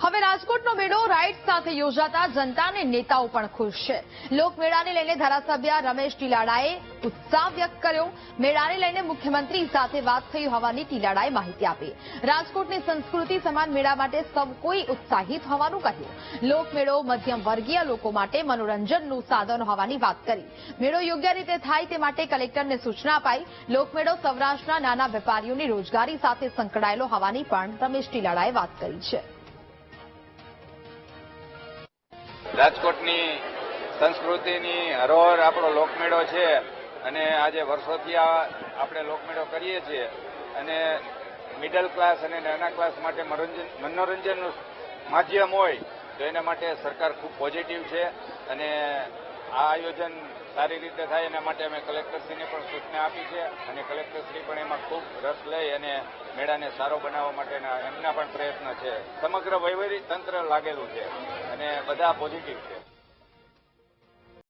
હવે રાજકોટનો મેળો રાઇડ સાથે યોજાતા જનતા અને નેતાઓ પણ ખુશ છે. લોકમેળાને લઈને ધારાસભ્ય રમેશ ટીલાડાએ ઉત્સાહ વ્યક્ત કર્યો. મેળાને લઈને મુખ્યમંત્રી સાથે વાત થઈ હોવાની ટીલાડાએ માહિતી આપી. રાજકોટની સંસ્કૃતિ સમાન મેળા માટે સૌ કોઈ ઉત્સાહિત હોવાનું કહ્યું. લોકમેળો મધ્યમ વર્ગીય લોકો માટે મનોરંજનનું સાધન હોવાની વાત કરી. મેળો યોગ્ય રીતે થાય તે માટે કલેક્ટરને સૂચના અપાઈ. લોકમેળો સૌરાષ્ટ્રના નાના વેપારીઓની રોજગારી સાથે સંકળાયેલો હોવાની પણ રમેશ ટીલાડાએ વાત કરી છે. રાજકોટની સંસ્કૃતિની હરોહર આપણો લોકમેળો છે અને આજે વર્ષોથી આ આપણે લોકમેળો કરીએ છીએ. અને મિડલ ક્લાસ અને નાના ક્લાસ માટે મનોરંજનનું માધ્યમ હોય તો એના માટે સરકાર ખૂબ પોઝિટિવ છે. અને આ આયોજન સારી રીતે થાય એના માટે અમે કલેક્ટરશ્રીને પણ સૂચના આપી છે અને કલેક્ટરશ્રી પણ એમાં ખૂબ રસ લઈ અને મેળાને સારો બનાવવા માટેના એમના પણ પ્રયત્ન છે. સમગ્ર વહીવટી તંત્ર લાગેલું છે અને બધા પોઝિટિવ છે.